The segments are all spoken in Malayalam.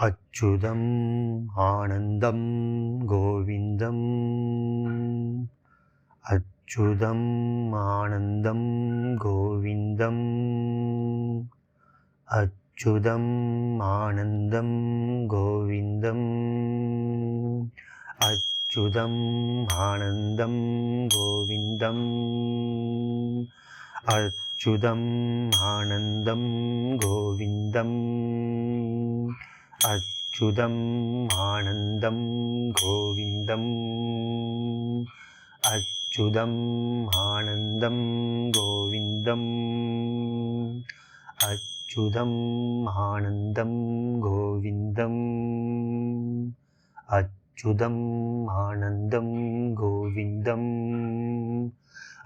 अच्युतम् आनन्दं गोविन्दम्। अच्युतम् आनन्दं गोविन्दम्। अच्युतम् आनन्दं गोविन्दम्। अच्युतम् आनन्दं गोविन्दम्। अच्युतम् आनन्दं गोविन्दम्। അച്യുതം ആനന്ദം ഗോവിന്ദം. അച്യുതം ആനന്ദം ഗോവിന്ദം. അച്യുതം ആനന്ദം ഗോവിന്ദം. അച്യുതം ആനന്ദം ഗോവിന്ദം.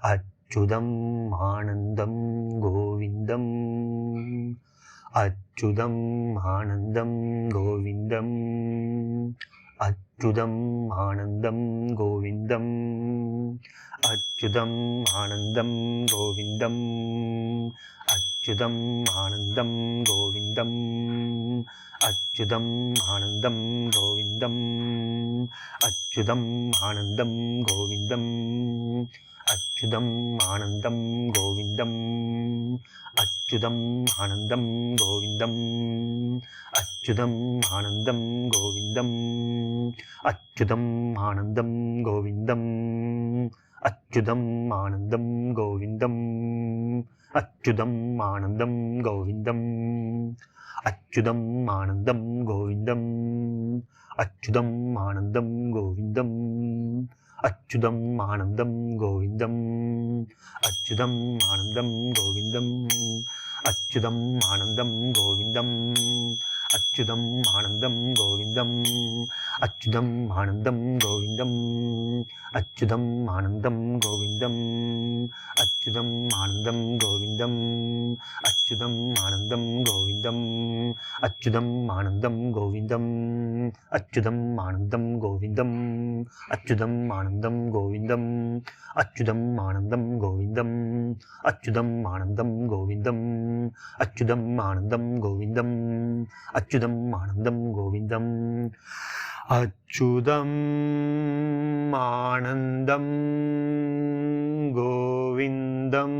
അച്യുതം ആനന്ദം ഗോവിന്ദം. അച്യുതം ആനന്ദം ഗോവിന്ദം. അച്യുതം ആനന്ദം ഗോവിന്ദം. അച്യുതം ആനന്ദം ഗോവിന്ദം. അച്യുതം ആനന്ദം ഗോവിന്ദം. അച്യുതം ആനന്ദം ഗോവിന്ദം. अच्युतम् आनन्दम् गोविन्दम्। अच्युतम् आनन्दम् गोविन्दम्। अच्युतम् आनन्दं गोविन्दम्। അച്യുതം ആനന്ദം ഗോവിന്ദം. അച്യുതം ആനന്ദം ഗോവിന്ദം. അച്യുതം ആനന്ദം ഗോവിന്ദം. അച്യുതം ആനന്ദം ഗോവിന്ദം. അച്യുതം ആനന്ദം ഗോവിന്ദം. അച്യുതം ആനന്ദം ഗോവിന്ദം. അച്യുതം ആനന്ദം ഗോവിന്ദം. അച്യുതം ആനന്ദം ഗോവിന്ദം. അച്യുതം ആനന്ദം ഗോവിന്ദം അച്യുതം ആനന്ദം ഗോവിന്ദം അച്യുതം ആനന്ദം ഗോവിന്ദം അച്യുതം ആനന്ദം ഗോവിന്ദം അച്യുതം ആനന്ദം ഗോവിന്ദം അച്യുതം ആനന്ദം ഗോവിന്ദം അച്യുതം ആനന്ദം ഗോവിന്ദം അച്യുതം ആനന്ദം ഗോവിന്ദം അച്യുതം ആനന്ദം ഗോവിന്ദം അച്യുതം ആനന്ദം ഗോവിന്ദം അച്യുതം ആനന്ദം ഗോവിന്ദം അച്യുതം ആനന്ദം ഗോവിന്ദം അച്യുതം ആനന്ദം ഗോവിന്ദം അച്യുതം ആനന്ദം ഗോവിന്ദം